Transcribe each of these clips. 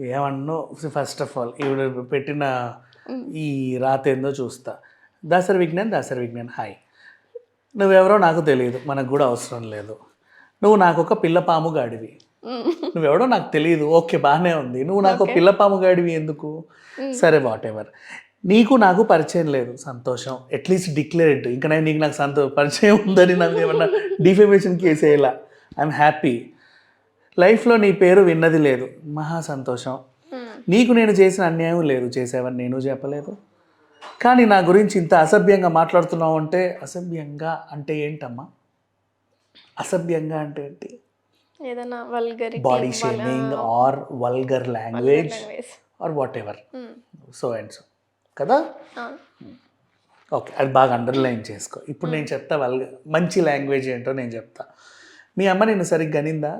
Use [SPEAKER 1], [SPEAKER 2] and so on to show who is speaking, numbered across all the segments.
[SPEAKER 1] ఏమన్నో first of all ఈవిడ పెట్టిన ఈ రాత ఏందో చూస్తా. దాసరి విజ్ఞాన్ దాసరి విజ్ఞాన్ హాయ్. నువ్వెవరో నాకు తెలియదు మనకు కూడా అవసరం లేదు. నువ్వు నాకు ఒక పిల్లపాము గాడివి. నువ్వెవడో నాకు తెలియదు ఓకే బాగానే ఉంది. నువ్వు నాకు ఒక పిల్లపాము గాడివి ఎందుకు? సరే వాట్ ఎవర్ నీకు నాకు పరిచయం లేదు సంతోషం. అట్లీస్ట్ డిక్లేర్డ్ ఇంకా నేను నీకు నాకు సంతో పరిచయం ఉందని నాకు ఏమన్నా డిఫెమేషన్ కేసు వేయాల ఐఎమ్ హ్యాపీ లైఫ్లో నీ పేరు విన్నది లేదు. మహా సంతోషం. నీకు నేను చేసిన అన్యాయం లేదు చేసేవని నేను చెప్పలేదు. కానీ నా గురించి ఇంత అసభ్యంగా మాట్లాడుతున్నావు అంటే అసభ్యంగా అంటే ఏంటమ్మా? అసభ్యంగా అంటే ఏంటి?
[SPEAKER 2] ఏదైనా vulgarity
[SPEAKER 1] body shaming or vulgar language or whatever so and so కదా? ఓకే అది బాగా అండర్లైన్ చేసుకో. ఇప్పుడు నేను చెప్తా వల్గ మంచి లాంగ్వేజ్ ఏంటో నేను చెప్తా. మీ అమ్మ నిన్ను సరిగ్గా గనిందా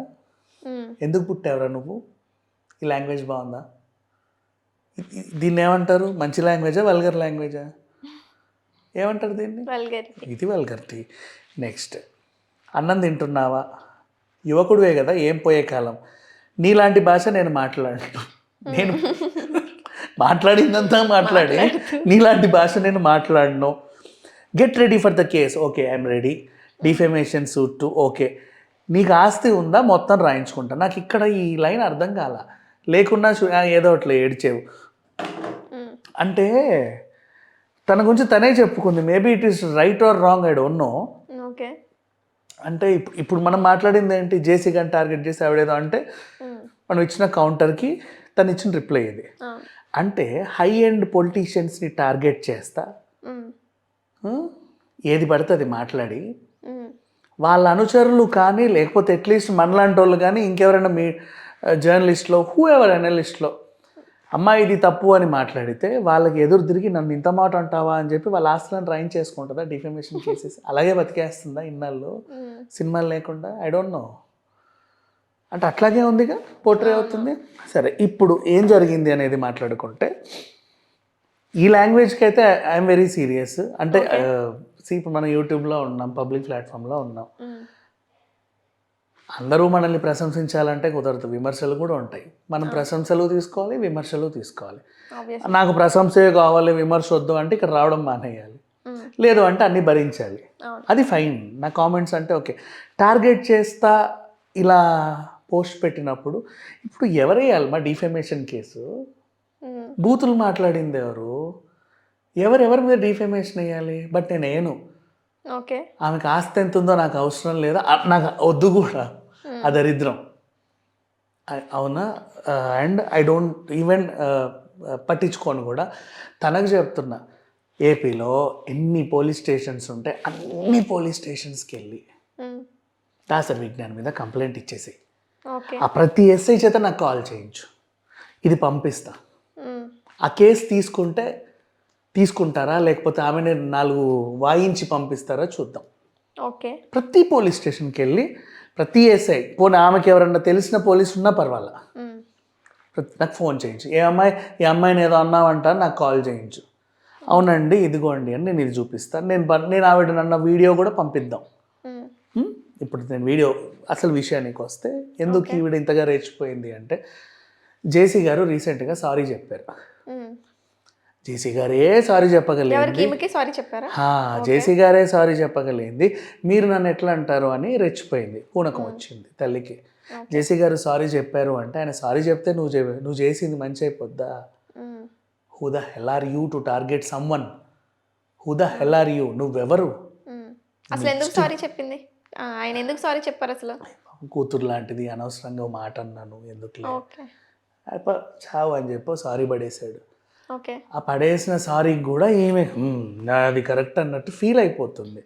[SPEAKER 1] ఎందుకు పుట్టావురా నువ్వు? ఈ లాంగ్వేజ్ బాగుందా? దీన్ని ఏమంటారు మంచి లాంగ్వేజా వల్గర్ లాంగ్వేజా? ఏమంటారు దీన్ని?
[SPEAKER 2] వల్గరి
[SPEAKER 1] ఇది వల్గర్టీ నెక్స్ట్. అన్నం తింటున్నావా? యువకుడివే కదా ఏం పోయే కాలం? నీలాంటి భాష నేను మాట్లాడను. నేను మాట్లాడిందంతా మాట్లాడి నీలాంటి భాష నేను మాట్లాడను. Get ready for the case okay I'm ready defamation suit too okay నీకు ఆస్తి ఉందా? మొత్తం రాయించుకుంటా. నాకు ఇక్కడ ఈ లైన్ అర్థం కాల. లేకున్నా ఏదో అట్లా ఏడ్చేవు. అంటే తన గురించి తనే చెప్పుకుంది. Maybe it is right or wrong I don't know
[SPEAKER 2] okay.
[SPEAKER 1] అంటే ఇప్- ఇప్పుడు మనం మాట్లాడింది ఏంటి? జేసీ గారిని టార్గెట్ చేసి ఆవిడేదో అంటే మనం ఇచ్చిన కౌంటర్కి తను ఇచ్చిన రిప్లై ఇది అంటే హై ఎండ్ పొలిటీషియన్స్ని టార్గెట్ చేస్తా? ఏది పడితే అది మాట్లాడి. వాళ్ళ అనుచరులు కానీ లేకపోతే అట్లీస్ట్ మనలాంటి వాళ్ళు కానీ ఇంకెవరైనా మీ జర్నలిస్ట్లో హూ ఎవర్ అనలిస్ట్లో అమ్మా ఇది తప్పు అని మాట్లాడితే వాళ్ళకి ఎదురు తిరిగి నన్ను ఇంత మాట అంటావా అని చెప్పి వాళ్ళ ఆస్తులను రైన్ చేసుకుంటుందా డిఫెమేషన్ కేసెస్ అలాగే బతికేస్తుందా ఇన్నాళ్ళు? సినిమాలు లేకుండా? ఐ డోంట్ నో అంటే అట్లాగే ఉందిగా? పోర్ట్రే అవుతుంది? సరే ఇప్పుడు ఏం జరిగింది అనేది మాట్లాడుకుంటే ఈ లాంగ్వేజ్కి అయితే ఐఎమ్ వెరీ సీరియస్ అంటే see, ఇప్పుడు మనం యూట్యూబ్లో ఉన్నాం పబ్లిక్ ప్లాట్ఫామ్లో ఉన్నాం. అందరూ మనల్ని ప్రశంసించాలంటే కుదరదు. విమర్శలు కూడా ఉంటాయి. మనం ప్రశంసలు తీసుకోవాలి విమర్శలు తీసుకోవాలి. నాకు ప్రశంసే కావాలి విమర్శ వద్దు అంటే ఇక్కడ రావడం మానేయాలి. లేదు అంటే అన్నీ భరించాలి. అది ఫైన్. నా కామెంట్స్ అంటే ఓకే. టార్గెట్ చేస్తా ఇలా పోస్ట్ పెట్టినప్పుడు ఇప్పుడు ఎవరేయాలి మా డిఫెమేషన్ కేసు. బూతులు మాట్లాడింది ఎవరు? ఎవరెవరి మీద డిఫెమేషన్ వేయాలి? బట్ నేను వేయను
[SPEAKER 2] ఓకే.
[SPEAKER 1] ఆమెకు ఆస్తి ఎంత ఉందో నాకు అవసరం లేదా? నాకు వద్దు కూడా. ఆ దరిద్రం. అవునా? అండ్ ఐ డోంట్ ఈవెన్ పట్టించుకోను కూడా. తనకు చెప్తున్నా ఏపీలో ఎన్ని పోలీస్ స్టేషన్స్ ఉంటే అన్ని పోలీస్ స్టేషన్స్కి వెళ్ళి దాసరి విజ్ఞాన్ మీద కంప్లైంట్ ఇచ్చేసి
[SPEAKER 2] ఓకే.
[SPEAKER 1] ఆ ప్రతి ఎస్ఐ చేత నాకు కాల్ చేయించు. ఇది పంపిస్తా. ఆ కేసు తీసుకుంటే తీసుకుంటారా? లేకపోతే ఆమెని నాలుగు వాయించి పంపిస్తారా? చూద్దాం.
[SPEAKER 2] ఓకే.
[SPEAKER 1] ప్రతి పోలీస్ స్టేషన్కి వెళ్ళి ప్రతి ఎస్ఐ పోనీ ఆమెకి ఎవరన్నా తెలిసిన పోలీసు ఉన్నా పర్వాలా? నాకు ఫోన్ చేయించు. ఏ అమ్మాయి ఈ అమ్మాయిని ఏదో అన్నావంట నాకు కాల్ చేయించు. అవునండి ఇదిగోండి అని నేను ఇది చూపిస్తాను నేను నేను ఆవిడ నన్న వీడియో కూడా పంపిద్దాం? ఇప్పుడు నేను వీడియో అసలు విషయానికి వస్తే ఎందుకు ఈవిడ ఇంతగా రెచ్చిపోయింది అంటే జేసీ గారు రీసెంట్గా సారీ చెప్పారు. జేసీ గారే సారీ చెప్పగలిగింది
[SPEAKER 2] సారీ చెప్పారా?
[SPEAKER 1] జేసీ గారే సారీ చెప్పగలిగింది మీరు నన్ను ఎట్లా అంటారు అని రెచ్చిపోయింది పూనకం వచ్చింది తల్లికి. జేసీ గారు సారీ చెప్పారు అంటే ఆయన సారీ చెప్తే నువ్వు నువ్వు చేసింది మంచి అయిపోద్దా. Who the hell are you to target someone who the hell are you నువ్వెవరు.
[SPEAKER 2] అసలు ఎందుకు సారీ చెప్పింది? ఆయన ఎందుకు సారీ చెప్పారు అసలు?
[SPEAKER 1] కూతురు లాంటిది అనవసరంగా మాట అన్నాను ఎందుకు చావు అని చెప్పి సారీ పడేశాడు. ఆ పడేసిన సారీ కూడా ఏమే "హ్మ్, నాది కరెక్ట్ అన్నట్టు ఫీల్ అయిపోతుంది.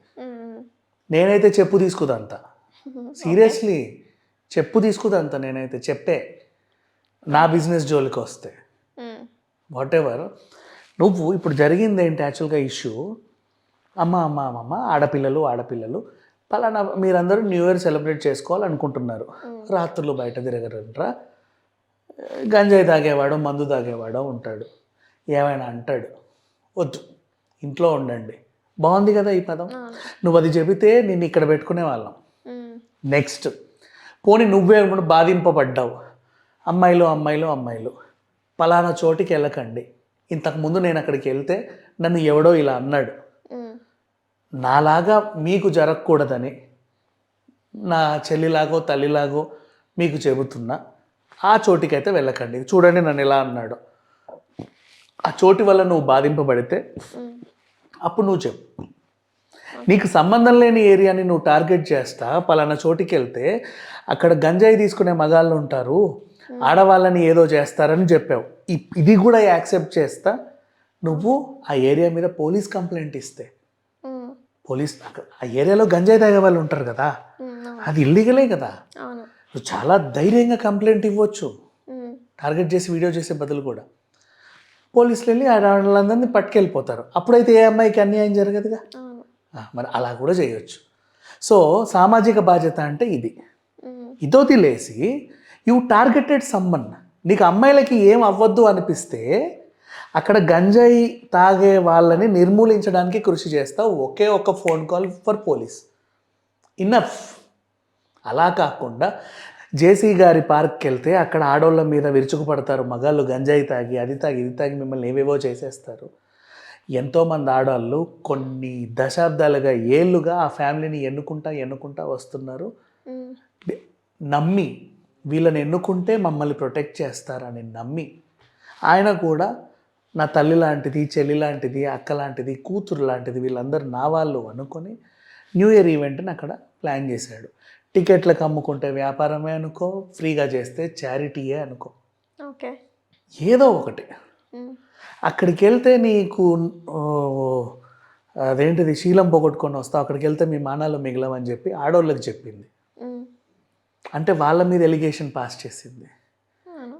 [SPEAKER 1] నేనైతే చెప్పు తీసుకుదంతా సీరియస్లీ చెప్పు తీసుకుదంతా నేనైతే చెప్పే. నా బిజినెస్ జోలికి వస్తే. వాట్ ఎవర్ నువ్వు ఇప్పుడు జరిగింది ఏంటి యాక్చువల్గా ఇష్యూ? అమ్మ అమ్మ అమ్మమ్మ ఆడపిల్లలు ఆడపిల్లలు పలానా మీరందరూ న్యూ ఇయర్ సెలబ్రేట్ చేసుకోవాలనుకుంటున్నారు. రాత్రులు బయట తిరగరంట్రా గంజాయి తాగేవాడో మందు తాగేవాడో ఉంటాడు. ఏమైనా అంటాడు వద్దు ఇంట్లో ఉండండి. బాగుంది కదా ఈ పదం? నువ్వు అది చెబితే నేను ఇక్కడ పెట్టుకునే వాళ్ళం. నెక్స్ట్ పోనీ నువ్వే బాధింపబడ్డావు. అమ్మాయిలు అమ్మాయిలు అమ్మాయిలు పలానా చోటికి వెళ్ళకండి. ఇంతకుముందు నేను అక్కడికి వెళ్తే నన్ను ఎవడో ఇలా అన్నాడు. నాలాగా మీకు జరగకూడదని నా చెల్లిలాగో తల్లిలాగో మీకు చెబుతున్నా. ఆ చోటికైతే వెళ్ళకండి. చూడండి నన్ను ఎలా అన్నాడు. ఆ చోటి వల్ల నువ్వు బాధింపబడితే అప్పుడు నువ్వు చెప్పు. నీకు సంబంధం లేని ఏరియాని నువ్వు టార్గెట్ చేస్తా పలానా చోటికి వెళ్తే అక్కడ గంజాయి తీసుకునే మగాళ్ళు ఉంటారు ఆడవాళ్ళని ఏదో చేస్తారని చెప్పావు. ఇది కూడా యాక్సెప్ట్ చేస్తా నువ్వు ఆ ఏరియా మీద పోలీస్ కంప్లైంట్ ఇస్తే. పోలీస్ ఆ ఏరియాలో గంజాయి తాగే వాళ్ళు ఉంటారు కదా అది ఇల్లీగలే కదా. నువ్వు చాలా ధైర్యంగా కంప్లైంట్ ఇవ్వచ్చు. టార్గెట్ చేసి వీడియో చేసే బదులు కూడా. పోలీసులు వెళ్ళి ఆ వాళ్ళందరినీ పట్టుకెళ్ళిపోతారు. అప్పుడైతే ఏ అమ్మాయికి అన్యాయం జరగదుగా? మరి అలా కూడా చేయొచ్చు. సో సామాజిక బాధ్యత అంటే ఇది.
[SPEAKER 2] ఉమ్,
[SPEAKER 1] ఇదోతి లేసి యూ టార్గెటెడ్ సమ్మన్. నీకు అమ్మాయిలకి ఏం అవ్వద్దు అనిపిస్తే అక్కడ గంజాయి తాగే వాళ్ళని నిర్మూలించడానికి కృషి చేస్తావు. ఒకే ఒక phone call for police. Enough. అలా కాకుండా జేసీ గారి పార్క్కి వెళ్తే అక్కడ ఆడోళ్ళ మీద విరుచుకుపడతారు మగాళ్ళు గంజాయి తాగి అది తాగి ఇది తాగి మిమ్మల్ని ఏవేవో చేసేస్తారు. ఎంతోమంది ఆడవాళ్ళు కొన్ని దశాబ్దాలుగా ఏళ్ళుగా ఆ ఫ్యామిలీని ఎన్నుకుంటా ఎన్నుకుంటా వస్తున్నారు. నమ్మి వీళ్ళని ఎన్నుకుంటే మమ్మల్ని ప్రొటెక్ట్ చేస్తారని నమ్మి ఆయన కూడా నా తల్లి లాంటిది చెల్లి లాంటిది అక్క లాంటిది కూతురు లాంటిది వీళ్ళందరూ నా వాళ్ళు అనుకొని న్యూ ఇయర్ ఈవెంట్ని అక్కడ ప్లాన్ చేశాడు. టికెట్లకు అమ్ముకుంటే వ్యాపారమే అనుకో ఫ్రీగా చేస్తే చారిటీయే అనుకో.
[SPEAKER 2] ఓకే.
[SPEAKER 1] ఏదో ఒకటి. అక్కడికి వెళ్తే నీకు అదేంటిది శీలం పోగొట్టుకొని వస్తావు. అక్కడికి వెళ్తే మీ మానాలు మిగలవని చెప్పి ఆడోళ్ళకి చెప్పింది. అంటే వాళ్ళ మీద ఎలిగేషన్ పాస్ చేసింది.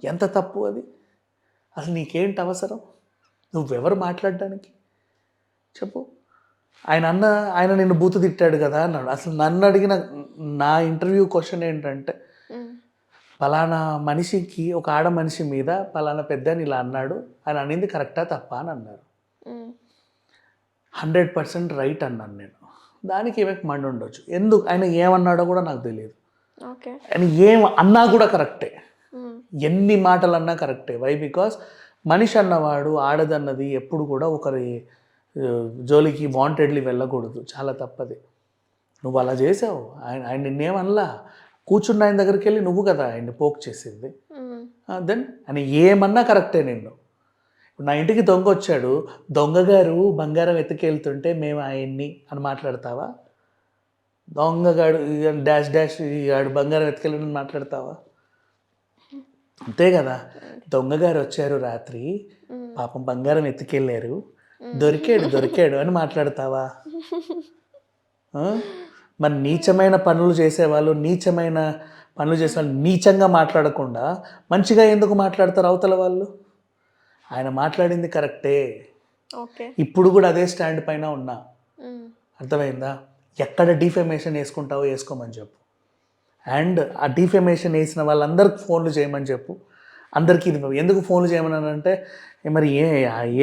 [SPEAKER 1] ఎంత తప్పు అది? అసలు నీకేంటి అవసరం? నువ్వెవరు మాట్లాడడానికి? చెప్పు. ఆయన అన్న ఆయన నిన్ను బూతు తిట్టాడు కదా అన్నాడు. అసలు నన్ను అడిగిన నా ఇంటర్వ్యూ క్వశ్చన్ ఏంటంటే పలానా మనిషికి ఒక ఆడ మనిషి మీద పలానా పెద్ద ఇలా అన్నాడు. ఆయన అనింది కరెక్టా తప్ప? అని అన్నారు. హండ్రెడ్ పర్సెంట్ రైట్ అన్నాను నేను. దానికి ఏమైనా మండి ఉండొచ్చు. ఎందుకు? ఆయన ఏమన్నాడో కూడా నాకు తెలియదు. ఆయన ఏం అన్నా కూడా కరెక్టే. ఎన్ని మాటలు అన్నా కరెక్టే. వై బికాస్ మనిషి అన్నవాడు ఆడదన్నది ఎప్పుడు కూడా ఒకరి జోలికి వాంటెడ్లీ వెళ్ళకూడదు. చాలా తప్పది. నువ్వు అలా చేసావు. ఆయన ఆయన నిన్నేమనలా? కూర్చున్న ఆయన దగ్గరికి వెళ్ళి నువ్వు కదా ఆయన్ని పోక్ చేసింది. దెన్ ఆయన ఏమన్నా కరెక్టే నిన్ను. ఇప్పుడు నా ఇంటికి దొంగ వచ్చాడు. దొంగగారు బంగారం ఎత్తుకెళ్తుంటే మేము ఆయన్ని అని మాట్లాడతావా? దొంగగాడు డాష్ డాష్ ఆడు బంగారం ఎత్తుకెళ్ళని మాట్లాడతావా? అంతే కదా. దొంగగారు వచ్చారు రాత్రి. పాపం బంగారం ఎత్తుకెళ్ళారు దొరికాడు దొరికాడు అని మాట్లాడతావా? మరి నీచమైన పనులు చేసేవాళ్ళు నీచమైన పనులు చేసే వాళ్ళు నీచంగా మాట్లాడకుండా మంచిగా ఎందుకు మాట్లాడతారు అవతల వాళ్ళు? ఆయన మాట్లాడింది కరెక్టే.
[SPEAKER 2] ఓకే.
[SPEAKER 1] ఇప్పుడు కూడా అదే స్టాండ్ పైన ఉన్నా. అర్థమైందా? ఎక్కడ డిఫెమేషన్ వేసుకుంటావో వేసుకోమని చెప్పు. అండ్ ఆ డిఫెమేషన్ వేసిన వాళ్ళందరికి ఫోన్లు చేయమని చెప్పు. అందరికీ ఇది ఎందుకు ఫోన్లు చేయమని అంటే ఏ మరి ఏ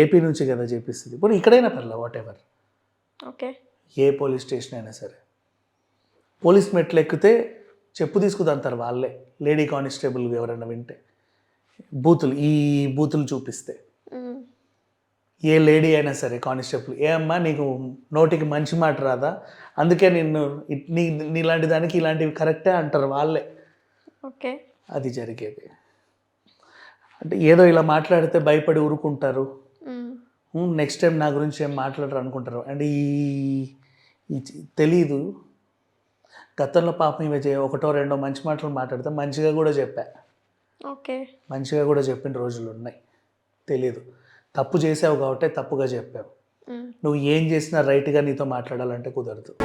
[SPEAKER 1] ఏపీ నుంచి కదా చేపిస్తుంది. ఇప్పుడు ఇక్కడైనా పర్లే whatever
[SPEAKER 2] okay.
[SPEAKER 1] A police station అయినా సరే. పోలీస్ మెట్లు ఎక్కితే చెప్పు తీసుకుదంతారు వాళ్ళే. లేడీ కానిస్టేబుల్ ఎవరైనా వింటే. బూతులు ఈ బూతులు చూపిస్తే. ఏ లేడీ అయినా సరే కానిస్టేబుల్ ఏ అమ్మా నీకు నోటికి మంచి మాట రాదా? అందుకే నిన్ను నీ నీలాంటి దానికి ఇలాంటివి కరెక్టే అంటారు వాళ్ళే.
[SPEAKER 2] ఓకే.
[SPEAKER 1] అది జరిగేది. అంటే ఏదో ఇలా మాట్లాడితే భయపడి ఊరుకుంటారు. నెక్స్ట్ టైం నా గురించి ఏం మాట్లాడరు అనుకుంటారు. అండ్ ఈ తెలీదు. గతంలో పాపం ఇవి ఒకటో రెండో మంచి మాటలు మాట్లాడితే మంచిగా కూడా చెప్పా.
[SPEAKER 2] ఓకే.
[SPEAKER 1] మంచిగా కూడా చెప్పిన రోజులు ఉన్నాయి. తెలీదు. తప్పు చేసావు కాబట్టి తప్పుగా చెప్పావు. నువ్వు ఏం చేసినా రైట్గా నీతో మాట్లాడాలంటే కుదరదు.